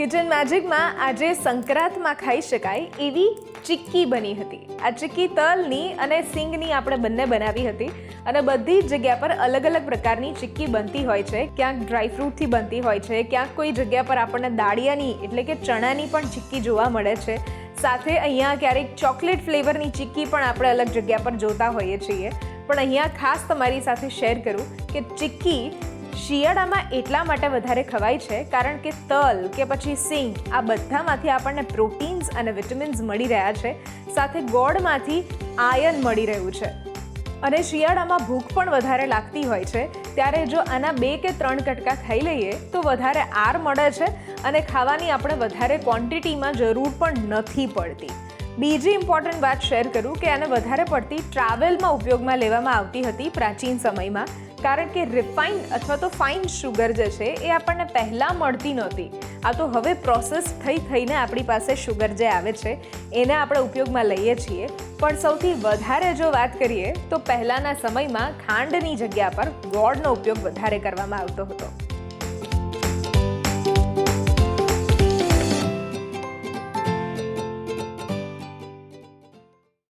Kitchen મેજિકમાં આજે સંક્રાંતમાં ખાઈ શકાય એવી ચિક્કી બની હતી. આ ચિક્કી તલની અને સિંગની આપણે બંને બનાવી હતી અને બધી જ જગ્યા પર અલગ અલગ પ્રકારની ચિક્કી બનતી હોય છે. ક્યાંક ડ્રાયફ્રૂટથી બનતી હોય છે, ક્યાંક કોઈ જગ્યા પર આપણને દાળિયાની એટલે કે ચણાની પણ ચિક્કી જોવા મળે છે. સાથે અહીંયા ક્યારેક ચોકલેટ ફ્લેવરની ચિક્કી પણ આપણે અલગ જગ્યા પર જોતા હોઈએ છીએ. પણ અહીંયા ખાસ તમારી સાથે શેર કરું કે ચિક્કી શિયાળામાં એટલા માટે વધારે ખવાય છે કારણ કે તલ કે પછી સિંગ આ બધામાંથી આપણને પ્રોટીન્સ અને વિટામિન્સ મળી રહ્યા છે. સાથે ગોળમાંથી આયન મળી રહ્યું છે. અને શિયાળામાં ભૂખ પણ વધારે લાગતી હોય છે. ત્યારે જો આના બે કે ત્રણ કટકા ખાઈ લઈએ તો વધારે આર મળે છે અને ખાવાની આપણે વધારે ક્વોન્ટિટીમાં જરૂર પણ નથી પડતી. બીજી ઇમ્પોર્ટન્ટ વાત શેર કરું કે આને વધારે પડતી ટ્રાવેલમાં ઉપયોગમાં લેવામાં આવતી હતી પ્રાચીન સમયમાં. કારણ કે રિફાઇન્ડ અથવા તો ફાઇન શુગર જે છે, એ આપણને પહેલાં મળતી નહોતી. આ તો હવે પ્રોસેસ થઈ થઈને આપણી પાસે શુગર જે આવે છે, એને આપણે ઉપયોગમાં લઈએ છીએ. પણ સૌથી વધારે જો વાત કરીએ, તો પહેલાંના સમયમાં ખાંડની જગ્યા પર ગોળનો ઉપયોગ વધારે કરવામાં આવતો હતો.